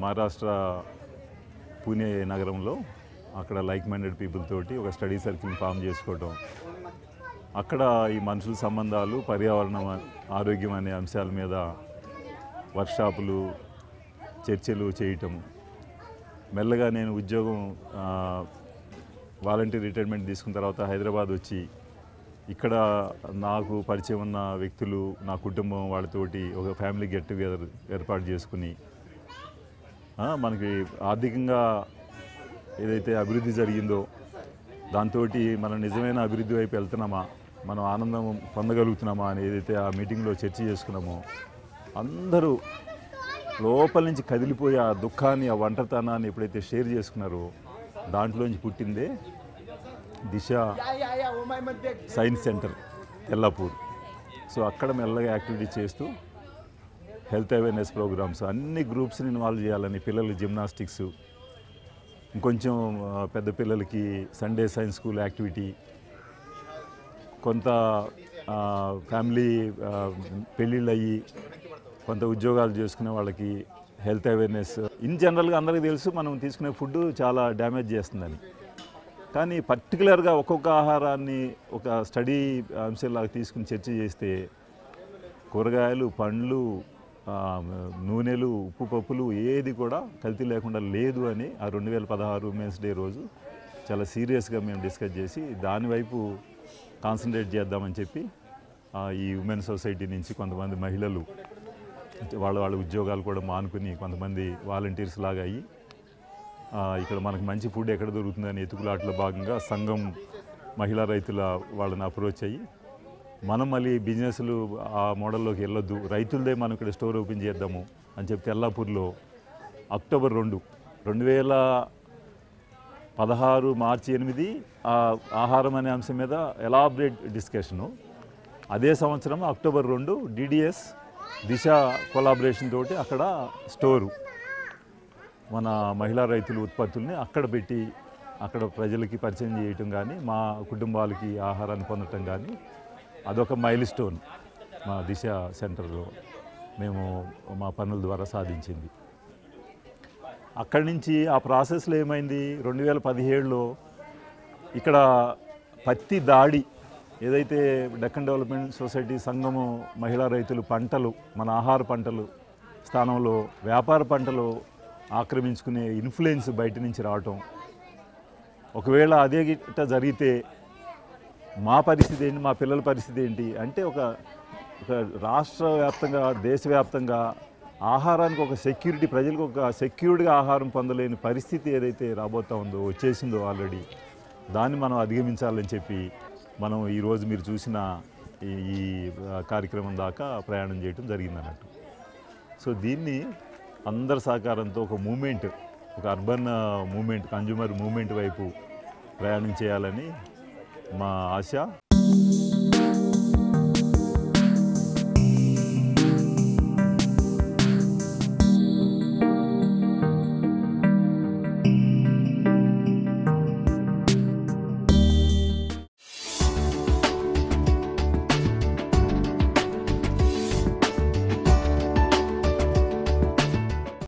మహారాష్ట్ర పూణే నగరంలో అక్కడ like minded people తోటి ఒక స్టడీ సర్కిల్ ఫామ్ చేసుకోవటం. అక్కడ ఈ మనుషుల సంబంధాలు పర్యావరణం ఆరోగ్యం అనే అంశాల మీద వర్క్షాపులు చర్చలు చేయటం. మెల్లగా నేను ఉద్యోగం వాలంటీర్ రిటైర్మెంట్ తీసుకున్న తర్వాత హైదరాబాద్ వచ్చి ఇక్కడ నాకు పరిచయం ఉన్న వ్యక్తులు నా కుటుంబం వాళ్ళతోటి ఒక ఫ్యామిలీ గెట్ టుగెదర్ ఏర్పాటు చేసుకుని మనకి ఆర్థికంగా ఏదైతే అభివృద్ధి జరిగిందో దాంతో మనం నిజమైన అభివృద్ధి వైపు వెళ్తున్నామా మనం ఆనందం పొందగలుగుతున్నామా అని ఏదైతే ఆ మీటింగ్లో చర్చ చేసుకున్నామో అందరూ లోపల నుంచి కదిలిపోయి ఆ దుఃఖాన్ని ఆ ఒంటరితనాన్ని ఎప్పుడైతే షేర్ చేసుకున్నారో దాంట్లోంచి పుట్టిందే Disha science centre Tellapur. So అక్కడ మెల్లగా యాక్టివిటీ చేస్తూ హెల్త్ అవేర్నెస్ ప్రోగ్రామ్స్ అన్ని గ్రూప్స్ని ఇన్వాల్వ్ చేయాలని పిల్లలు జిమ్నాస్టిక్స్ ఇంకొంచెం పెద్ద పిల్లలకి సండే సైన్స్ స్కూల్ యాక్టివిటీ కొంత ఫ్యామిలీ పెళ్ళిళ్ళు అయ్యి కొంత ఉద్యోగాలు చేసుకునే వాళ్ళకి హెల్త్ అవేర్నెస్. ఇన్ జనరల్గా అందరికీ తెలుసు మనం తీసుకునే ఫుడ్ చాలా డ్యామేజ్ చేస్తుందని. కానీ పర్టికులర్గా ఒక్కొక్క ఆహారాన్ని ఒక స్టడీ అంశంలాగా తీసుకుని చర్చ చేస్తే కూరగాయలు పండ్లు నూనెలు ఉప్పు పప్పులు ఏది కూడా కల్తీ లేకుండా లేదు అని ఆ రెండు వేల పదహారు ఉమెన్స్ డే రోజు చాలా సీరియస్గా మేము డిస్కస్ చేసి దాని వైపు కాన్సన్ట్రేట్ చేద్దామని చెప్పి ఈ ఉమెన్ సొసైటీ నుంచి కొంతమంది మహిళలు వాళ్ళ వాళ్ళ ఉద్యోగాలు కూడా మానుకుని కొంతమంది వాలంటీర్స్ లాగా అయ్యి ఇక్కడ మనకు మంచి ఫుడ్ ఎక్కడ దొరుకుతుందని ఎతుకులాటలో భాగంగా సంఘం మహిళా రైతుల వాళ్ళని అప్రోచ్ అయ్యి మనం మళ్ళీ బిజినెస్లు ఆ మోడల్లోకి వెళ్ళొద్దు రైతులదే మనం ఇక్కడ స్టోర్ ఓపెన్ చేద్దాము అని చెప్పి తెల్లాపూర్లో అక్టోబర్ రెండు రెండు వేల పదహారు మార్చి ఎనిమిది ఆహారం అనే అంశం మీద ఎలాబరేట్ డిస్కషను అదే సంవత్సరం అక్టోబర్ రెండు డిడిఎస్ దిశ కొలాబరేషన్ తోటి అక్కడ స్టోరు మన మహిళా రైతుల ఉత్పత్తుల్ని అక్కడ పెట్టి అక్కడ ప్రజలకి పరిచయం చేయటం కానీ మా కుటుంబాలకి ఆహారాన్ని పొందటం కానీ అదొక మైల్ స్టోన్ మా దిశ సెంటర్లో మేము మా పనుల ద్వారా సాధించింది. అక్కడి నుంచి ఆ ప్రాసెస్లో ఏమైంది? రెండు వేల పదిహేడులో ఇక్కడ పత్తి దాడి ఏదైతే డెక్కన్ డెవలప్మెంట్ సొసైటీ సంఘము మహిళా రైతులు పంటలు మన ఆహార పంటలు స్థానంలో వ్యాపార పంటలు ఆక్రమించుకునే ఇన్ఫ్లుయెన్స్ బయట నుంచి రావటం. ఒకవేళ అదే గిట్ట జరిగితే మా పరిస్థితి ఏంటి మా పిల్లల పరిస్థితి ఏంటి అంటే ఒక ఒక రాష్ట్ర వ్యాప్తంగా దేశవ్యాప్తంగా ఆహారానికి ఒక సెక్యూరిటీ ప్రజలకు ఒక సెక్యూర్డ్గా ఆహారం పొందలేని పరిస్థితి ఏదైతే రాబోతా ఉందో వచ్చేసిందో ఆల్రెడీ దాన్ని మనం అధిగమించాలని చెప్పి మనం ఈరోజు మీరు చూసిన ఈ కార్యక్రమం దాకా ప్రయాణం చేయడం జరిగింది అన్నట్టు సో దీన్ని అందరి సహకారంతో ఒక మూమెంట్ ఒక అర్బన్ మూమెంట్ కన్జ్యూమర్ మూమెంట్ వైపు ప్రయాణం చేయాలని మా ఆశ.